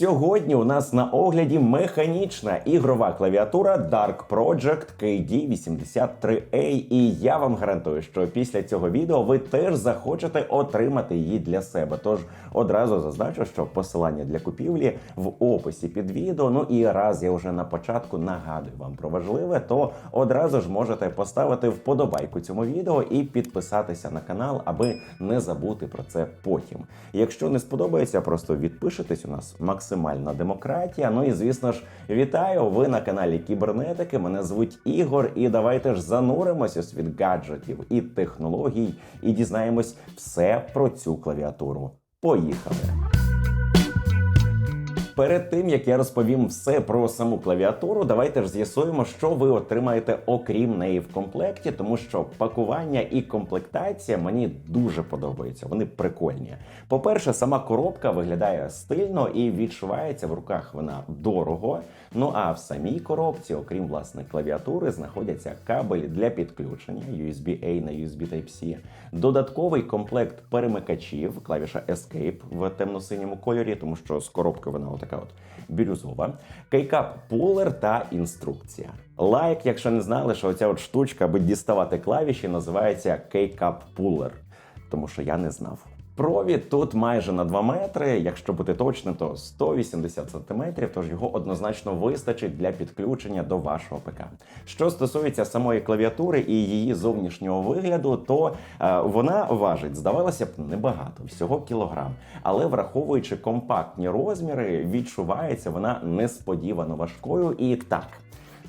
Сьогодні у нас на огляді механічна ігрова клавіатура Dark Project KD83A. І я вам гарантую, що після цього відео ви теж захочете отримати її для себе. Тож одразу зазначу, що посилання для купівлі в описі під відео. Ну і раз я вже на початку нагадую вам про важливе, то одразу ж можете поставити вподобайку цьому відео і підписатися на канал, аби не забути про це потім. Якщо не сподобається, просто відпишитесь. У нас максимальна демократія. Ну і звісно ж, вітаю! Ви на каналі Кібернетики. Мене звуть Ігор, і давайте ж зануримося у світ гаджетів і технологій, і дізнаємось все про цю клавіатуру. Поїхали! Перед тим як я розповім все про саму клавіатуру, давайте ж з'ясуємо, що ви отримаєте окрім неї в комплекті, тому що пакування і комплектація мені дуже подобаються. Вони прикольні. По-перше, сама коробка виглядає стильно і відчувається в руках вона дорого. Ну а в самій коробці, окрім власне клавіатури, знаходяться кабелі для підключення USB-A на USB Type-C, додатковий комплект перемикачів, клавіша Escape в темно-синьому кольорі, тому що з коробки вона отака от бірюзова, кейкап пулер та інструкція. Лайк, якщо не знали, що оця от штучка, аби діставати клавіші, називається кейкап пулер, тому що я не знав. Провід тут майже на 2 метри, якщо бути точним, то 180 сантиметрів, тож його однозначно вистачить для підключення до вашого ПК. Що стосується самої клавіатури і її зовнішнього вигляду, то е, вона важить, здавалося б, небагато, всього кілограм. Але враховуючи компактні розміри, відчувається вона несподівано важкою і так.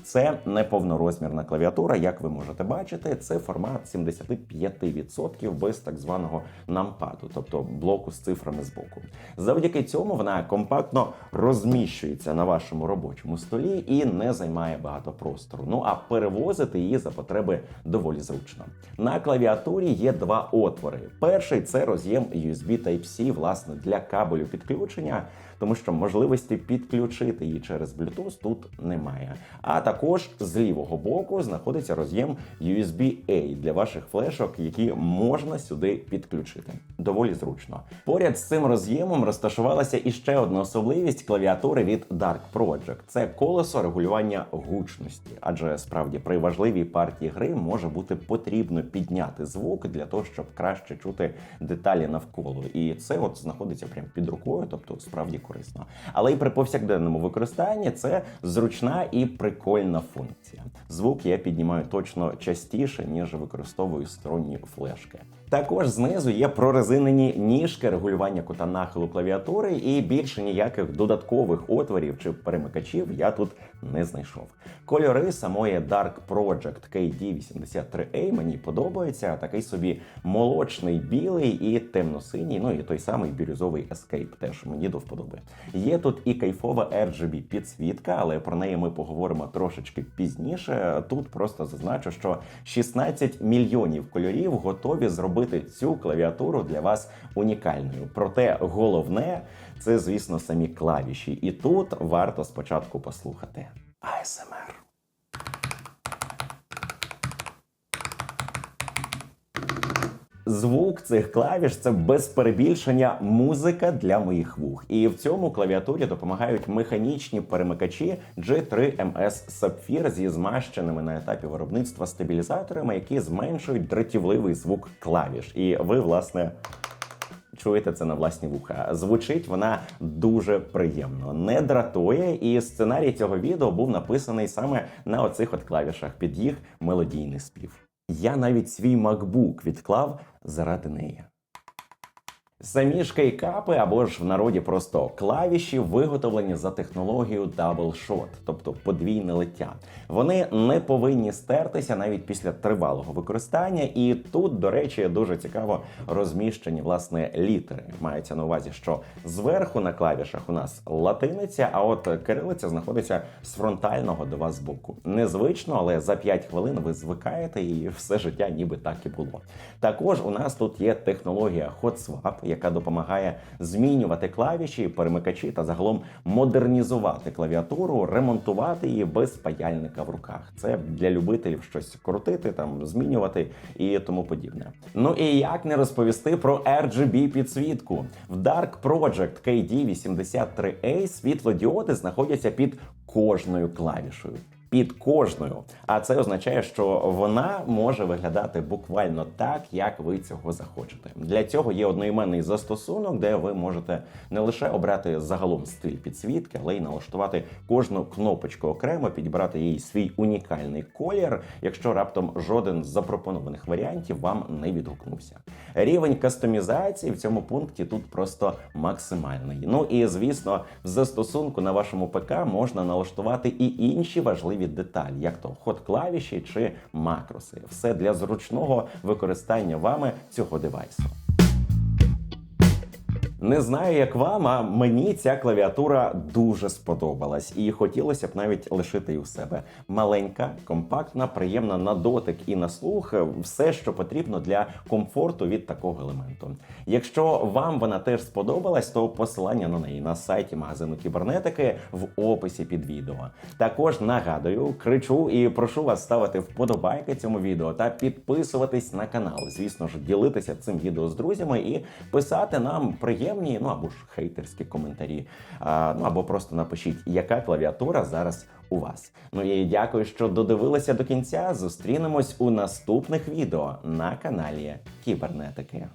Це не повнорозмірна клавіатура, як ви можете бачити. Це формат 75% без так званого нампаду, тобто блоку з цифрами збоку. Завдяки цьому вона компактно розміщується на вашому робочому столі і не займає багато простору. Ну а перевозити її за потреби доволі зручно. На клавіатурі є два отвори. Перший це роз'єм USB Type-C, власне, для кабелю підключення, тому що можливості підключити її через Bluetooth тут немає. А також з лівого боку знаходиться роз'єм USB-A для ваших флешок, які можна сюди підключити. Доволі зручно. Поряд з цим роз'ємом розташувалася іще одна особливість клавіатури від Dark Project. Це колесо регулювання гучності, адже справді при важливій партії гри може бути потрібно підняти звук для того, щоб краще чути деталі навколо. І це от знаходиться прямо під рукою, тобто справді корисно. Але і при повсякденному використанні це зручна і прикольна функція. Звук я піднімаю точно частіше, ніж використовую сторонні флешки. Також знизу є прорезинені ніжки регулювання кута нахилу клавіатури, і більше ніяких додаткових отворів чи перемикачів я тут не знайшов. Кольори самої Dark Project KD83A мені подобаються. Такий собі молочний білий і темно-синій, ну і той самий бірюзовий Escape теж мені до вподоби. Є тут і кайфова RGB підсвітка, але про неї ми поговоримо трошечки пізніше. Тут просто зазначу, що 16 мільйонів кольорів готові зробити цю клавіатуру для вас унікальною. Проте головне це, звісно, самі клавіші. І тут варто спочатку послухати ASMR. Звук цих клавіш це без перебільшення музика для моїх вух. І в цьому клавіатурі допомагають механічні перемикачі G3MS Sapphire зі змащеними на етапі виробництва стабілізаторами, які зменшують дратівливий звук клавіш. І ви, власне. Чуєте це на власні вуха. Звучить вона дуже приємно, не дратує. І сценарій цього відео був написаний саме на оцих от клавішах під їх мелодійний спів. Я навіть свій MacBook відклав заради неї. Самі ж кейкапи або ж в народі просто клавіші виготовлені за технологією Shot, тобто подвійне лиття. Вони не повинні стертися навіть після тривалого використання. І тут, до речі, дуже цікаво розміщені власне літери. Мається на увазі, що зверху на клавішах у нас латиниця, а от кирилиця знаходиться з фронтального до вас боку. Незвично, але за 5 хвилин ви звикаєте і все життя ніби так і було. Також у нас тут є технологія Hot Swap, яка допомагає змінювати клавіші, перемикачі та загалом модернізувати клавіатуру, ремонтувати її без паяльника в руках. Це для любителів щось крутити, там змінювати і тому подібне. Ну і як не розповісти про RGB підсвітку в Dark Project KD83A світлодіоди знаходяться під кожною клавішою. Під кожною, а це означає, що вона може виглядати буквально так, як ви цього захочете. Для цього є одноіменний застосунок, де ви можете не лише обрати загалом стиль підсвітки, але й налаштувати кожну кнопочку окремо, підібрати їй свій унікальний колір, якщо раптом жоден з запропонованих варіантів вам не відгукнувся. Рівень кастомізації в цьому пункті тут просто максимальний. Ну і звісно, в застосунку на вашому ПК можна налаштувати і інші важливі деталі, як то ход клавіші чи макроси. Все для зручного використання вами цього девайсу. Не знаю, як вам, а мені ця клавіатура дуже сподобалась, і хотілося б навіть лишити її у себе. Маленька, компактна, приємна на дотик і на слух. Все, що потрібно для комфорту від такого елементу. Якщо вам вона теж сподобалась, то посилання на неї на сайті магазину кібернетики в описі під відео. Також нагадую, кричу і прошу вас ставити вподобайки цьому відео та підписуватись на канал. Звісно ж, ділитися цим відео з друзями і писати нам приємні, ну або ж хейтерські коментарі. А, ну або просто напишіть, яка клавіатура зараз у вас. Ну і дякую, що додивилися до кінця. Зустрінемось у наступних відео на каналі Кібернетики.